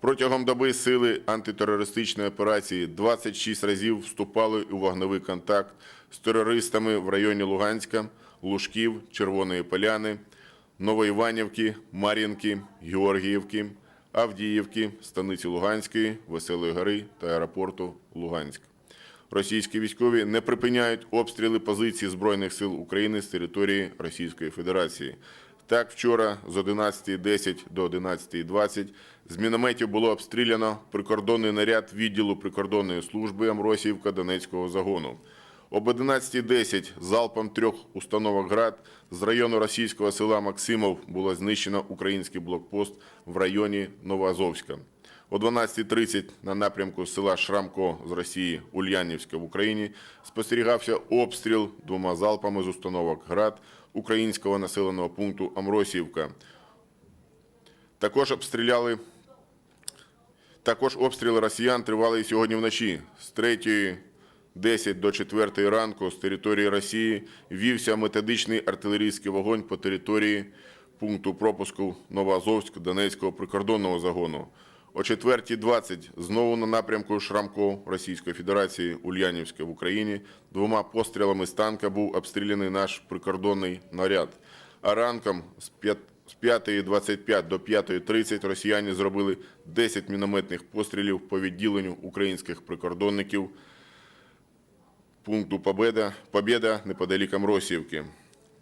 Протягом доби сили антитерористичної операції 26 разів вступали у вогневий контакт з терористами в районі Луганська, Лужків, Червоної Поляни, Новоіванівки, Мар'їнки, Георгіївки, Авдіївки, Станиці Луганської, Веселої Гори та аеропорту Луганськ. Російські військові не припиняють обстріли позицій Збройних сил України з території Російської Федерації. Так, вчора з 11.10 до 11.20 з мінометів було обстріляно прикордонний наряд відділу прикордонної служби Амросіївка Донецького загону. Об 11.10 залпом трьох установок «Град» з району російського села Максимов було знищено український блокпост в районі Новоазовська. О 12.30 на напрямку села Шрамко з Росії Ульянівська в Україні спостерігався обстріл двома залпами з установок «Град» українського населеного пункту Амросіївка. Також обстріляли також обстріли росіян тривали і сьогодні вночі. З 3.10 до 4 ранку з території Росії вівся методичний артилерійський вогонь по території пункту пропуску Новоазовськ Донецького прикордонного загону. О 4.20 знову на напрямку Шрамко Російської Федерації Ульянівська в Україні двома пострілами з танка був обстріляний наш прикордонний наряд. А ранком з 5 з 5.25 до 5.30 росіяни зробили 10 мінометних пострілів по відділенню українських прикордонників пункту Победа, Побєда неподалік Амросіївки.